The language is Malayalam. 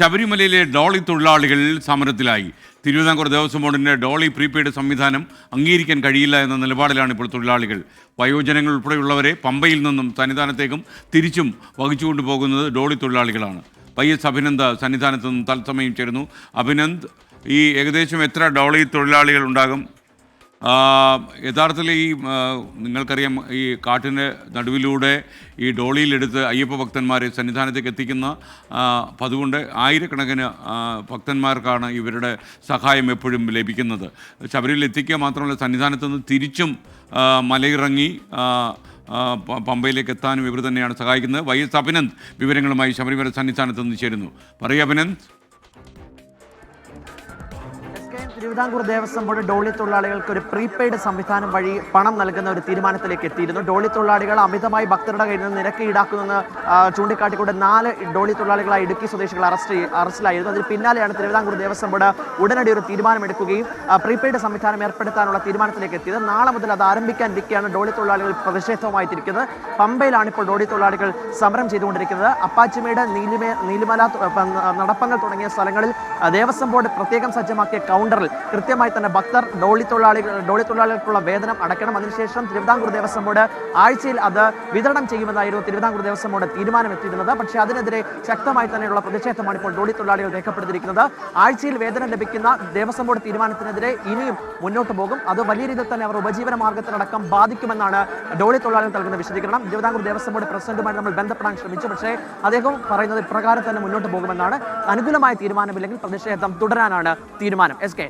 ശബരിമലയിലെ ഡോളി തൊഴിലാളികൾ സമരത്തിലായി. തിരുവിതാംകൂർ ദേവസ്വം ബോർഡിന്റെ ഡോളി പ്രീപെയ്ഡ് സംവിധാനം അംഗീകരിക്കാൻ കഴിയില്ല എന്ന നിലപാടിലാണ് ഇപ്പോൾ തൊഴിലാളികൾ. വയോജനങ്ങൾ ഉൾപ്പെടെയുള്ളവരെ പമ്പയിൽ നിന്നും സന്നിധാനത്തേക്കും തിരിച്ചും വഹിച്ചുകൊണ്ട് പോകുന്നത് ഡോളി തൊഴിലാളികളാണ്. വൈ എസ് അഭിനന്ദ് സന്നിധാനത്ത് നിന്നും തത്സമയം ചേരുന്നു. അഭിനന്ദ് ഈ ഏകദേശം എത്ര ഡോളി തൊഴിലാളികൾ ഉണ്ടാകും? യഥാർത്ഥത്തിൽ ഈ നിങ്ങൾക്കറിയാം ഈ കാട്ടിന്റെ നടുവിലൂടെ ഈ ഡോളിയിലെടുത്ത് അയ്യപ്പ ഭക്തന്മാരെ സന്നിധാനത്തേക്ക് എത്തിക്കുന്ന പതുകൊണ്ട് ആയിരക്കണക്കിന് ഭക്തന്മാർക്കാണ് ഇവരുടെ സഹായം എപ്പോഴും ലഭിക്കുന്നത്. ശബരിമല എത്തിക്കുക മാത്രമല്ല സന്നിധാനത്ത് നിന്ന് തിരിച്ചും മലയിറങ്ങി പമ്പയിലേക്ക് എത്താനും ഇവർ തന്നെയാണ് സഹായിക്കുന്നത്. വൈ എസ് അഭിനന്ദ് വിവരങ്ങളുമായി ശബരിമല സന്നിധാനത്ത് നിന്ന് ചേരുന്നു. പറയൂ അഭിനന്ദ്. എസ് തിരുവിതാംകൂർ ദേവസ്വം ബോർഡ് ഡോളി തൊഴിലാളികൾക്ക് ഒരു പ്രീപെയ്ഡ് സംവിധാനം വഴി പണം നൽകുന്ന ഒരു തീരുമാനത്തിലേക്ക് എത്തിയിരുന്നു. ഡോളി തൊഴിലാളികൾ അമിതമായി ഭക്തരുടെ കയ്യിൽ നിന്ന് നിരക്ക് ഈടാക്കുമെന്ന് ചൂണ്ടിക്കാട്ടിക്കൊണ്ട് നാല് ഡോളി തൊഴിലാളികളായി ഇടുക്കി സ്വദേശികൾ അറസ്റ്റ് അറസ്റ്റിലായിരുന്നു. അതിന് പിന്നാലെയാണ് തിരുവിതാംകൂർ ദേവസ്വം ബോർഡ് ഉടനടി ഒരു തീരുമാനമെടുക്കുകയും പ്രീപെയ്ഡ് സംവിധാനം ഏർപ്പെടുത്താനുള്ള തീരുമാനത്തിലേക്ക് എത്തിയത്. നാളെ മുതൽ അത് ആരംഭിക്കാനിരിക്കെയാണ് ഡോളി തൊഴിലാളികൾ പ്രതിഷേധവുമായി തിരിക്കുന്നത് പമ്പയിലാണ് ഇപ്പോൾ ഡോളി തൊഴിലാളികൾ സമരം ചെയ്തുകൊണ്ടിരിക്കുന്നത്. അപ്പാച്ചിമേട് നീലിമേ നീലിമല നടപ്പങ്ങൾ തുടങ്ങിയ സ്ഥലങ്ങളിൽ ദേവസ്വം ബോർഡ് പ്രത്യേകം സജ്ജമാക്കിയ കൗണ്ടറിൽ കൃത്യമായി തന്നെ ഭക്തർ ഡോളി തൊഴിലാളികൾ ഡോളി തൊഴിലാളികൾക്കുള്ള വേതനം അടയ്ക്കണം. അതിനുശേഷം തിരുവിതാംകൂർ ദേവസ്വം ബോർഡ് ആഴ്ചയിൽ അത് വിതരണം ചെയ്യുമെന്നായിരുന്നു തിരുവിതാംകൂർ ദേവസ്വം ബോർഡ് തീരുമാനമെത്തിയിരുന്നത്. പക്ഷേ അതിനെതിരെ ശക്തമായി തന്നെയുള്ള പ്രതിഷേധമാണ് ഇപ്പോൾ ഡോളി തൊഴിലാളികൾ രേഖപ്പെടുത്തിയിരിക്കുന്നത്. ആഴ്ചയിൽ വേതനം ലഭിക്കുന്ന ദേവസ്വം ബോർഡ് തീരുമാനത്തിനെതിരെ ഇനിയും മുന്നോട്ട് പോകും. അത് വലിയ രീതിയിൽ തന്നെ അവർ ഉപജീവന മാർഗത്തിലടക്കം ബാധിക്കുമെന്നാണ് ഡോളി തൊഴിലാളികൾ നൽകുന്ന വിശദീകരണം. തിരുവിതാംകൂർ ദേവസ്വം ബോർഡ് പ്രസിഡന്റുമായി നമ്മൾ ബന്ധപ്പെടാൻ ശ്രമിച്ചു. പക്ഷേ അദ്ദേഹം പറയുന്നത് ഇപ്രകാരം തന്നെ മുന്നോട്ട് പോകുമെന്നാണ്. അനുകൂലമായ തീരുമാനമില്ലെങ്കിൽ പ്രതിഷേധം തുടരാനാണ് തീരുമാനം. S K